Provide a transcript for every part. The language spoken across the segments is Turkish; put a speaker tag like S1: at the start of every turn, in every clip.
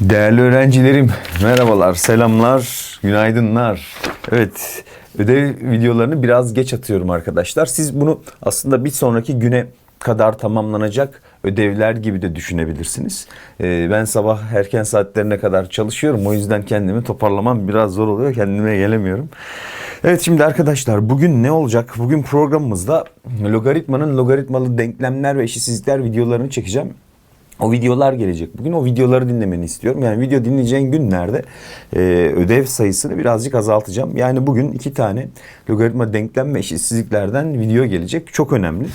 S1: Değerli öğrencilerim, merhabalar, selamlar, günaydınlar. Evet, ödev videolarını biraz geç atıyorum arkadaşlar. Siz bunu aslında bir sonraki güne kadar tamamlanacak ödevler gibi de düşünebilirsiniz. Ee, ben sabah erken saatlerine kadar çalışıyorum. O yüzden kendimi toparlamam biraz zor oluyor. Kendime gelemiyorum. Evet şimdi arkadaşlar bugün ne olacak? Bugün programımızda logaritmanın logaritmalı denklemler ve eşitsizlikler videolarını çekeceğim. O videolar gelecek. Bugün o videoları dinlemeni istiyorum. Yani video dinleyeceğin günlerde e, ödev sayısını birazcık azaltacağım. Yani bugün iki tane logaritma denklem eşitsizliklerden video gelecek. Çok önemli.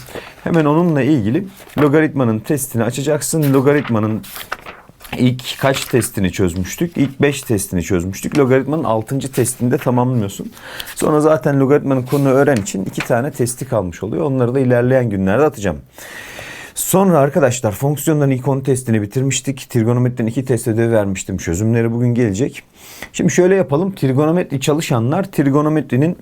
S1: Hemen onunla ilgili logaritmanın testini açacaksın. Logaritmanın İlk kaç testini çözmüştük? İlk 5 testini çözmüştük. Logaritmanın 6. testini de tamamlıyorsun. Sonra zaten logaritmanın konunu öğren için iki tane testi kalmış oluyor. Onları da ilerleyen günlerde atacağım. Sonra arkadaşlar fonksiyonların ilk 10 testini bitirmiştik. Trigonometriden 2 test ödevi vermiştim. Çözümleri bugün gelecek. Şimdi şöyle yapalım. Trigonometri çalışanlar trigonometrinin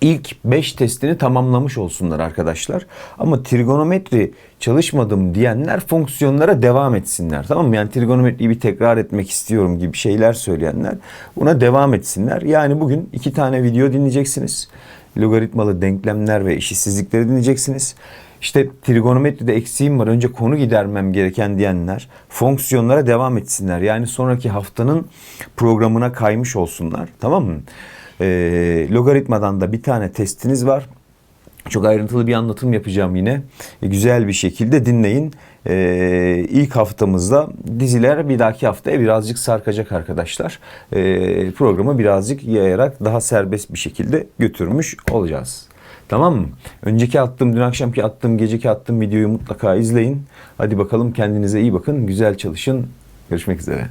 S1: ilk 5 testini tamamlamış olsunlar arkadaşlar. Ama trigonometri çalışmadım diyenler fonksiyonlara devam etsinler. Tamam mı? Yani trigonometriyi bir tekrar etmek istiyorum gibi şeyler söyleyenler buna devam etsinler. Yani bugün iki tane video dinleyeceksiniz. Logaritmalı denklemler ve eşitsizlikleri dinleyeceksiniz. İşte trigonometride eksiğim var önce konu gidermem gereken diyenler fonksiyonlara devam etsinler. Yani sonraki haftanın programına kaymış olsunlar. Tamam mı? Ee, logaritmadan da bir tane testiniz var. Çok ayrıntılı bir anlatım yapacağım yine. E, güzel bir şekilde dinleyin. E, ilk haftamızda diziler bir dahaki haftaya birazcık sarkacak arkadaşlar. E, programı birazcık yayarak daha serbest bir şekilde götürmüş olacağız. Tamam mı? Önceki attığım, dün akşamki attığım, geceki attığım videoyu mutlaka izleyin. Hadi bakalım kendinize iyi bakın, güzel çalışın. Görüşmek üzere.